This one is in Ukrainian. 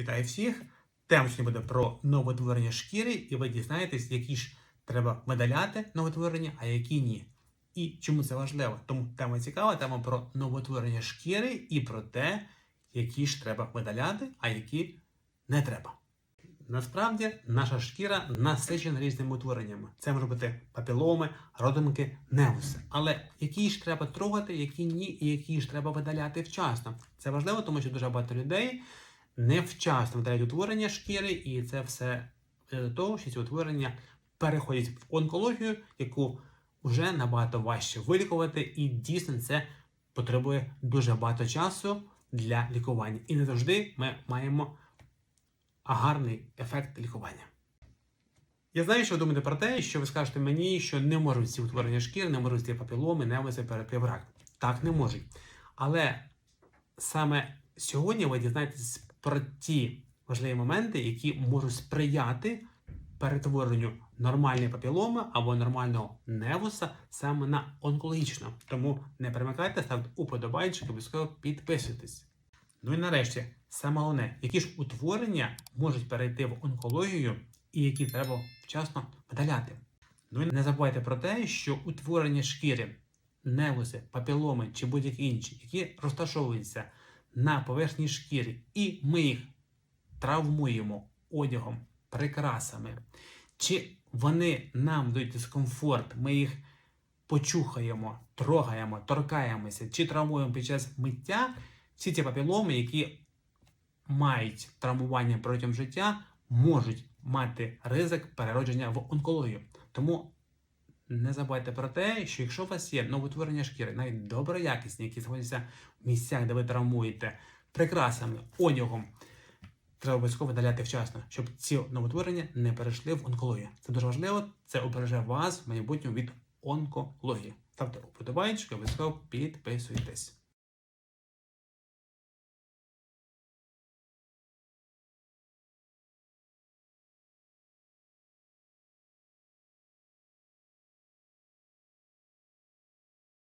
Вітаю всіх! Тема сьогодні буде про новотворення шкіри, і ви дізнаєтесь, які ж треба видаляти новотворення, а які ні. І чому це важливо? Тому тема цікава, тема про новотворення шкіри і про те, які ж треба видаляти, а які не треба. Насправді наша шкіра насичена різними утвореннями. Це може бути папіломи, родинки, невуси. Але які ж треба трогати, які ні, і які ж треба видаляти вчасно. Це важливо, тому що дуже багато людей невчасно видаляють утворення шкіри, і це все до того, що ці утворення переходять в онкологію, яку вже набагато важче вилікувати, і дійсно це потребує дуже багато часу для лікування. І не завжди ми маємо гарний ефект лікування. Я знаю, що ви думаєте про те, що ви скажете мені, що не можуть ці утворення шкіри, не можуть ці папіломи, невиси перейти в рак. Так, не можуть. Але саме сьогодні ви дізнаєтесь про ті важливі моменти, які можуть сприяти перетворенню нормальної папіломи або нормального невуса саме на онкологічну. Тому не перемикайте, ставте уподобайчик, обов'язково підписуйтесь. Ну і нарешті, саме головне, які ж утворення можуть перейти в онкологію і які треба вчасно видаляти. Ну і не забувайте про те, що утворення шкіри, невуси, папіломи чи будь-які інші, які розташовуються на поверхні шкіри, і ми їх травмуємо одягом, прикрасами, чи вони нам дають дискомфорт, ми їх почухаємо, трогаємо, торкаємося, чи травмуємо під час миття, всі ці папіломи, які мають травмування протягом життя, можуть мати ризик переродження в онкологію. Тому не забувайте про те, що якщо у вас є новотворення шкіри, навіть доброякісні, які знаходяться в місцях, де ви травмуєте прикрасами, одягом, треба обов'язково видаляти вчасно, щоб ці новотворення не перейшли в онкологію. Це дуже важливо, це обереже вас в майбутньому від онкології. Ставте уподобайчики, обов'язково підписуйтесь.